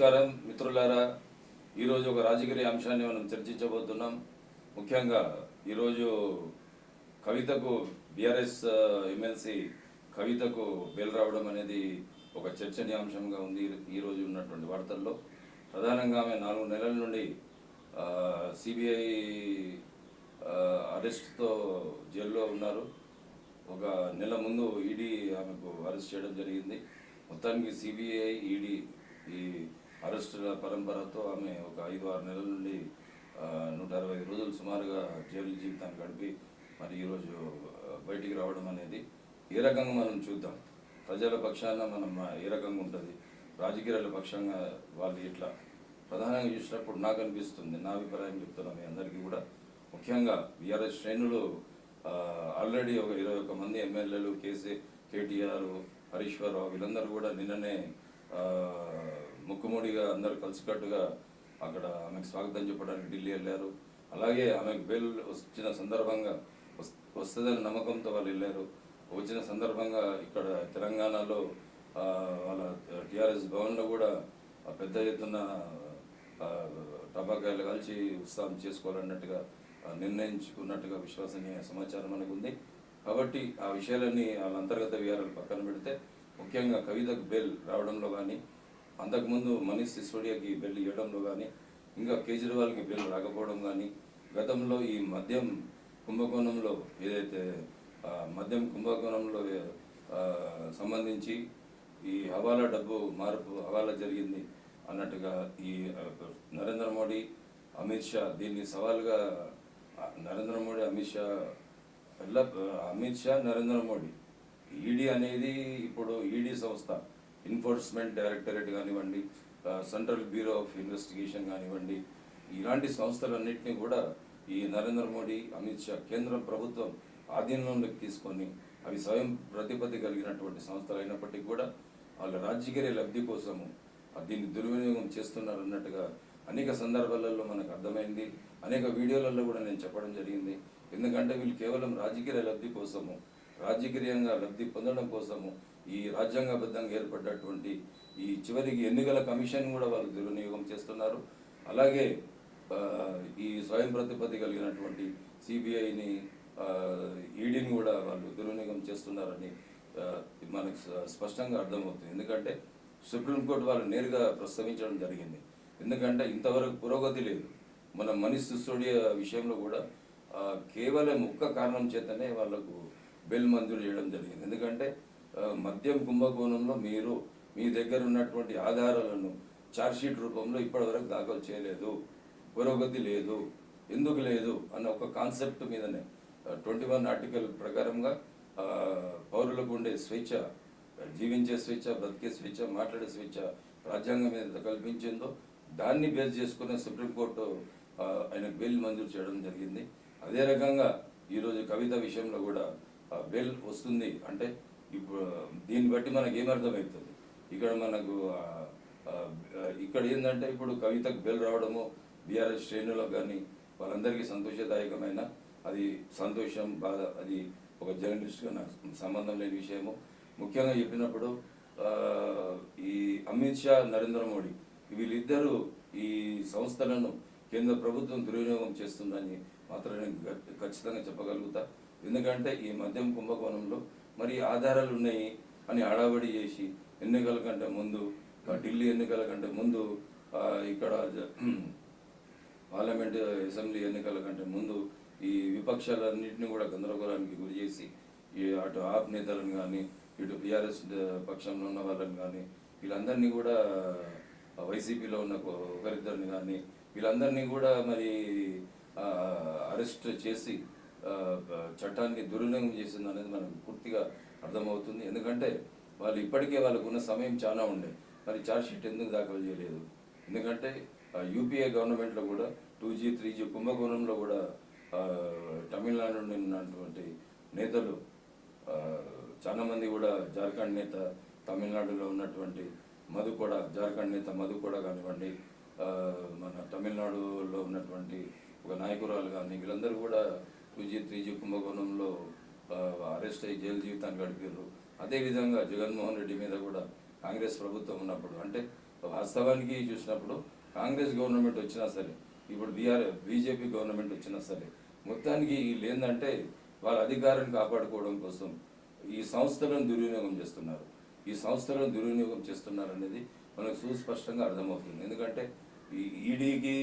నమస్కారం మిత్రులారా. ఈరోజు ఒక రాజకీయ అంశాన్ని మనం చర్చించబోతున్నాం. ముఖ్యంగా ఈరోజు కవితకు బీఆర్ఎస్ ఎమ్మెల్సీ కవితకు బేల్ రావడం అనేది ఒక చర్చనీయాంశంగా ఉంది ఈరోజు ఉన్నటువంటి వార్తల్లో. ప్రధానంగా ఆమె నాలుగు నెలల నుండి సిబిఐ అరెస్ట్తో జైల్లో ఉన్నారు. ఒక నెల ముందు ఈడీ ఆమెకు అరెస్ట్ చేయడం జరిగింది. మొత్తానికి సిబిఐ ఈడీ ఈ అరెస్టుల పరంపరతో ఆమె ఒక ఐదు ఆరు నెలల నుండి నూట అరవై రోజులు సుమారుగా జైలు జీవితాన్ని గడిపి మరి ఈరోజు బయటికి రావడం అనేది ఏ రకంగా మనం చూద్దాం? ప్రజల పక్షాన మనం ఏ రకంగా ఉంటుంది? రాజకీయాల పక్షంగా వాళ్ళు ఇట్లా ప్రధానంగా చూసినప్పుడు నాకు అనిపిస్తుంది నా అభిప్రాయం చెప్తున్నా మీ అందరికీ కూడా. ముఖ్యంగా బీఆర్ఎస్ శ్రేణులు ఆల్రెడీ ఒక ఇరవై ఒక్క మంది ఎమ్మెల్యేలు కేసీ కేటీఆర్ హరీశ్వరరావు వీళ్ళందరూ కూడా నిన్ననే ముక్కుముడిగా అందరూ కలిసికట్టుగా అక్కడ ఆమెకు స్వాగతం చెప్పడానికి ఢిల్లీ వెళ్ళారు. అలాగే ఆమెకు బెయిల్ వచ్చిన సందర్భంగా వస్తుందని నమ్మకంతో వాళ్ళు వెళ్ళారు. వచ్చిన సందర్భంగా ఇక్కడ తెలంగాణలో వాళ్ళ టిఆర్ఎస్ భవన్లో కూడా పెద్ద ఎత్తున ఆ, టపాకాయలు కలిసి ఉత్సాహం చేసుకోవాలన్నట్టుగా నిర్ణయించుకున్నట్టుగా విశ్వసనీయ సమాచారం మనకు ఉంది. కాబట్టి ఆ విషయాలన్నీ వాళ్ళ అంతర్గత విహారాలు పక్కన పెడితే ముఖ్యంగా కవితకు బెయిల్ రావడంలో కానీ అంతకుముందు మనీష్ సిసోడియాకి బిల్లు ఇవ్వడంలో కానీ ఇంకా కేజ్రీవాల్కి బిల్లు రాకపోవడం కానీ గతంలో ఈ మద్యం కుంభకోణంలో ఏదైతే మద్యం కుంభకోణంలో సంబంధించి ఈ హవాలా డబ్బు మార్పు హవాలా జరిగింది అన్నట్టుగా ఈ నరేంద్ర మోడీ అమిత్ షా దీన్ని సవాల్గా నరేంద్ర మోడీ అమిత్ షా ఎల్ల అమిత్ షా నరేంద్ర మోడీ ఈడీ అనేది ఇప్పుడు ఈడీ సంస్థ. ఎన్ఫోర్స్మెంట్ డైరెక్టరేట్ కానివ్వండి సెంట్రల్ బ్యూరో ఆఫ్ ఇన్వెస్టిగేషన్ కానివ్వండి ఇలాంటి సంస్థలన్నింటినీ కూడా ఈ నరేంద్ర మోడీ అమిత్ షా కేంద్ర ప్రభుత్వం ఆధీనంలోకి తీసుకొని అవి స్వయం ప్రతిపత్తి కలిగినటువంటి సంస్థలు అయినప్పటికీ కూడా వాళ్ళ రాజకీయ లబ్ధి కోసము దీన్ని దుర్వినియోగం చేస్తున్నారు అన్నట్టుగా అనేక సందర్భాలలో మనకు అర్థమైంది. అనేక వీడియోలలో కూడా నేను చెప్పడం జరిగింది. ఎందుకంటే వీళ్ళు కేవలం రాజకీయ లబ్ధి కోసము రాజకీయంగా లబ్ధి పొందడం కోసము ఈ రాజ్యాంగబద్ధంగా ఏర్పడ్డటువంటి ఈ చివరికి ఎన్నికల కమిషన్ కూడా వాళ్ళు దుర్వినియోగం చేస్తున్నారు. అలాగే ఈ స్వయం ప్రతిపత్తి కలిగినటువంటి సిబిఐని ఈడీని కూడా వాళ్ళు దుర్వినియోగం చేస్తున్నారని మనకు స్పష్టంగా అర్థమవుతుంది. ఎందుకంటే సుప్రీంకోర్టు వాళ్ళు నేరుగా ప్రస్తావించడం జరిగింది. ఎందుకంటే ఇంతవరకు పురోగతి లేదు. మన మనీష్ సిసోడియా విషయంలో కూడా కేవలం ఒక్క కారణం చేతనే వాళ్ళకు బిల్ మంజూరు చేయడం జరిగింది. ఎందుకంటే మద్యం కుంభకోణంలో మీరు మీ దగ్గర ఉన్నటువంటి ఆధారాలను ఛార్జ్షీట్ రూపంలో ఇప్పటివరకు దాఖలు చేయలేదు పురోగతి లేదు ఎందుకు లేదు అన్న ఒక కాన్సెప్ట్ మీదనే. ట్వంటీ వన్ ఆర్టికల్ ప్రకారంగా పౌరులకు ఉండే స్వేచ్ఛ జీవించే స్వేచ్ఛ బ్రతికే స్వేచ్ఛ మాట్లాడే స్వేచ్ఛ రాజ్యాంగం మీద కల్పించిందో దాన్ని బేస్ చేసుకునే సుప్రీంకోర్టు ఆయన ఆయనకు బెయిల్ మంజూరు చేయడం జరిగింది. అదే రకంగా ఈరోజు కవిత విషయంలో కూడా ఆ, బెయిల్ వస్తుంది అంటే ఇప్పుడు దీన్ని బట్టి మనకు ఏమర్థమవుతుంది ఇక్కడ మనకు ఇక్కడ ఏంటంటే ఇప్పుడు కవితకు బెల్ రావడము బీఆర్ఎస్ శ్రేణులకు కానీ వాళ్ళందరికీ సంతోషదాయకమైన అది సంతోషం బాధ అది ఒక జర్నలిస్ట్గా నాకు సంబంధం లేని విషయము. ముఖ్యంగా చెప్పినప్పుడు ఈ అమిత్ షా నరేంద్ర మోడీ వీళ్ళిద్దరూ ఈ సంస్థలను కేంద్ర ప్రభుత్వం దుర్వినియోగం చేస్తుందని మాత్రం నేను ఖచ్చితంగా చెప్పగలుగుతా. ఎందుకంటే ఈ మద్యం కుంభకోణంలో మరి ఆధారాలు ఉన్నాయి అని హడావడి చేసి ఎన్నికల కంటే ముందు ఢిల్లీ ఎన్నికల కంటే ముందు ఇక్కడ పార్లమెంట్ అసెంబ్లీ ఎన్నికల కంటే ముందు ఈ విపక్షాలన్నింటినీ కూడా గందరగోళానికి గురి చేసి ఈ అటు ఆప్ నేతలను కానీ ఇటు బీఆర్ఎస్ పక్షంలో ఉన్న వాళ్ళని కానీ వీళ్ళందరినీ కూడా వైసీపీలో ఉన్న ఒకరిద్దరిని కానీ వీళ్ళందరినీ కూడా మరి అరెస్ట్ చేసి చట్టానికి చట్టాన్ని దుర్వినియోగం చేసింది అనేది మనకు పూర్తిగా అర్థమవుతుంది. ఎందుకంటే వాళ్ళు ఇప్పటికే వాళ్ళకు ఉన్న సమయం చాలా ఉండే. మరి ఛార్జ్షీట్ ఎందుకు దాఖలు చేయలేదు? ఎందుకంటే యూపీఏ గవర్నమెంట్లో కూడా టూ జీ త్రీ జీ కుంభకోణంలో కూడా తమిళనాడు నుండి ఉన్నటువంటి నేతలు చాలామంది కూడా జార్ఖండ్ నేత తమిళనాడులో ఉన్నటువంటి మధు కూడా జార్ఖండ్ నేత మధు కూడా కానివ్వండి మన తమిళనాడులో ఉన్నటువంటి ఒక నాయకురాలు కానీ వీళ్ళందరూ కూడా టూజీ త్రీ జీ కుంభకోణంలో అరెస్ట్ అయ్యి జైలు జీవితాన్ని గడిపారు. అదేవిధంగా జగన్మోహన్ రెడ్డి మీద కూడా కాంగ్రెస్ ప్రభుత్వం ఉన్నప్పుడు అంటే వాస్తవానికి చూసినప్పుడు కాంగ్రెస్ గవర్నమెంట్ వచ్చినా సరే ఇప్పుడు బీఆర్ బీజేపీ గవర్నమెంట్ వచ్చినా సరే మొత్తానికి లేదంటే వాళ్ళ అధికారాన్ని కాపాడుకోవడం కోసం ఈ సంస్థలను దుర్వినియోగం చేస్తున్నారు. ఈ సంస్థలను దుర్వినియోగం చేస్తున్నారు అనేది మనకు సుస్పష్టంగా అర్థమవుతుంది. ఎందుకంటే ఈ ఈడీకి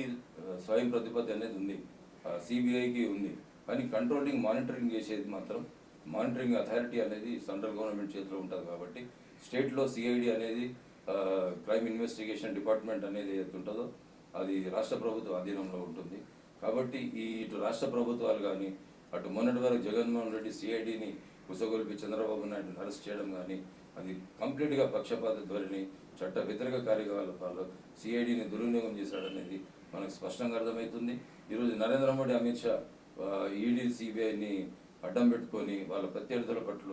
స్వయం ప్రతిపత్తి అనేది ఉంది. సిబిఐకి ఉంది. కానీ కంట్రోలింగ్ మానిటరింగ్ చేసేది మాత్రం మానిటరింగ్ అథారిటీ అనేది సెంట్రల్ గవర్నమెంట్ చేతిలో ఉంటుంది కాబట్టి స్టేట్లో సిఐడి అనేది క్రైమ్ ఇన్వెస్టిగేషన్ డిపార్ట్మెంట్ అనేది ఏదైతే ఉంటుందో అది రాష్ట్ర ప్రభుత్వ అధీనంలో ఉంటుంది. కాబట్టి ఈ ఇటు రాష్ట్ర ప్రభుత్వాలు కానీ అటు మొన్నటి వరకు జగన్మోహన్ రెడ్డి సిఐడిని కుసగొల్పి చంద్రబాబు నాయుడుని అరెస్ట్ చేయడం కానీ అది కంప్లీట్గా పక్షపాత ధోరణి చట్ట వ్యతిరేక కార్యకలాపాలు సిఐడిని దుర్వినియోగం చేశాడనేది మనకు స్పష్టంగా అర్థమవుతుంది. ఈరోజు నరేంద్ర మోడీ అమిత్ షా ఈడీ సిబిఐని అడ్డం పెట్టుకొని వాళ్ళ ప్రత్యర్థుల పట్ల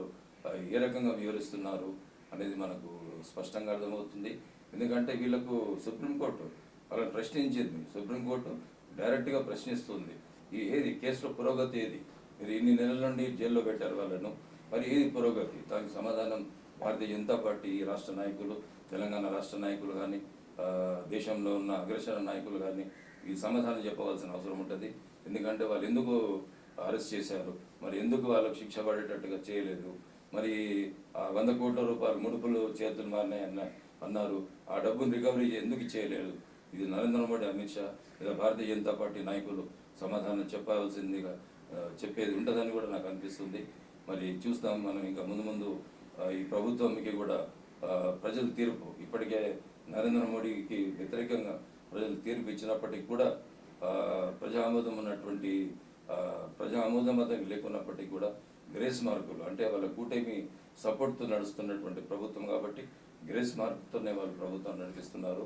ఏ రకంగా వివరిస్తున్నారు అనేది మనకు స్పష్టంగా అర్థమవుతుంది. ఎందుకంటే వీళ్ళకు సుప్రీంకోర్టు వాళ్ళని ప్రశ్నించింది. సుప్రీంకోర్టు డైరెక్ట్గా ప్రశ్నిస్తుంది. ఈ ఏది కేసులో పురోగతి ఏది? మీరు ఇన్ని నెలల నుండి జైల్లో పెట్టారు వాళ్ళను. మరి ఏది పురోగతి? దానికి సమాధానం భారతీయ జనతా పార్టీ ఈ రాష్ట్ర నాయకులు తెలంగాణ రాష్ట్ర నాయకులు కానీ దేశంలో ఉన్న అగ్రసర నాయకులు కానీ ఈ సమాధానం చెప్పవలసిన అవసరం ఉంటుంది. ఎందుకంటే వాళ్ళు ఎందుకు అరెస్ట్ చేశారు? మరి ఎందుకు వాళ్ళకు శిక్ష పడేటట్టుగా చేయలేదు? మరి ఆ వంద కోట్ల రూపాయలు ముడుపులు చేతులు మారినాయి అన్న అన్నారు. ఆ డబ్బును రికవరీ ఎందుకు చేయలేదు? ఇది నరేంద్ర మోడీ అమిత్ షా లేదా భారతీయ జనతా పార్టీ నాయకులు సమాధానం చెప్పాల్సిందిగా చెప్పేది ఉంటుందని కూడా నాకు అనిపిస్తుంది. మరి చూస్తాం మనం ఇంకా ముందు ముందు ఈ ప్రభుత్వంకి కూడా ప్రజల తీర్పు. ఇప్పటికే నరేంద్ర మోడీకి వ్యతిరేకంగా ప్రజలు తీర్పు ఇచ్చినప్పటికీ కూడా ప్రజా ఆమోదం ఉన్నటువంటి ప్రజా ఆమోదం అతనికి లేకున్నప్పటికీ కూడా గ్రేస్ మార్కులు అంటే వాళ్ళ కూటమి సపోర్ట్తో నడుస్తున్నటువంటి ప్రభుత్వం కాబట్టి గ్రేస్ మార్కుతోనే వాళ్ళు ప్రభుత్వం నడిపిస్తున్నారు.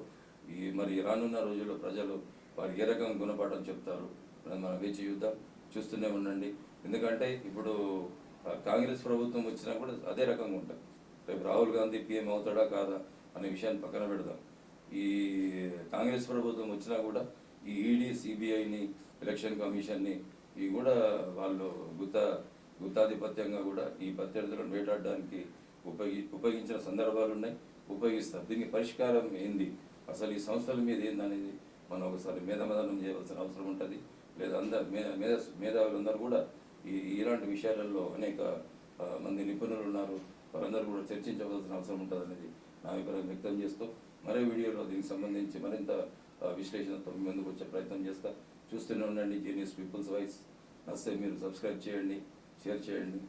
ఈ మరి రానున్న రోజుల్లో ప్రజలు వారు ఏ రకంగా గుణపాఠం చెప్తారు మనం వేచి చూద్దాం. చూస్తూనే ఉండండి. ఎందుకంటే ఇప్పుడు కాంగ్రెస్ ప్రభుత్వం వచ్చినా కూడా అదే రకంగా ఉంటుంది. రేపు రాహుల్ గాంధీ పీఎం అవుతాడా కాదా అనే విషయాన్ని పక్కన పెడదాం. ఈ కాంగ్రెస్ ప్రభుత్వం వచ్చినా కూడా ఈ ఈడీ సిబిఐని ఎలక్షన్ కమిషన్ని ఇవి కూడా వాళ్ళు గుత్త గుత్తాధిపత్యంగా కూడా ఈ ప్రత్యర్థులను వేటాడడానికి ఉపయోగి ఉపయోగించిన సందర్భాలు ఉన్నాయి. ఉపయోగిస్తారు. దీనికి పరిష్కారం ఏంది? అసలు ఈ సంస్థల మీద ఏందనేది మనం ఒకసారి మేధమదనం చేయవలసిన అవసరం ఉంటుంది. లేదా అందరు మే మేధ మేధావులందరూ కూడా ఈ ఇలాంటి విషయాలలో అనేక మంది నిపుణులు ఉన్నారు. వారందరూ కూడా చర్చించవలసిన అవసరం ఉంటుంది అనేది నా అభిప్రాయం వ్యక్తం చేస్తూ మరో వీడియోలో దీనికి సంబంధించి మరింత విశ్లేషణతో మీ ముందుకు వచ్చే ప్రయత్నం చేస్తా. చూస్తూనే ఉండండి జీనియస్ పీపుల్స్ వాయిస్ నస్తే మీరు సబ్స్క్రైబ్ చేయండి షేర్ చేయండి.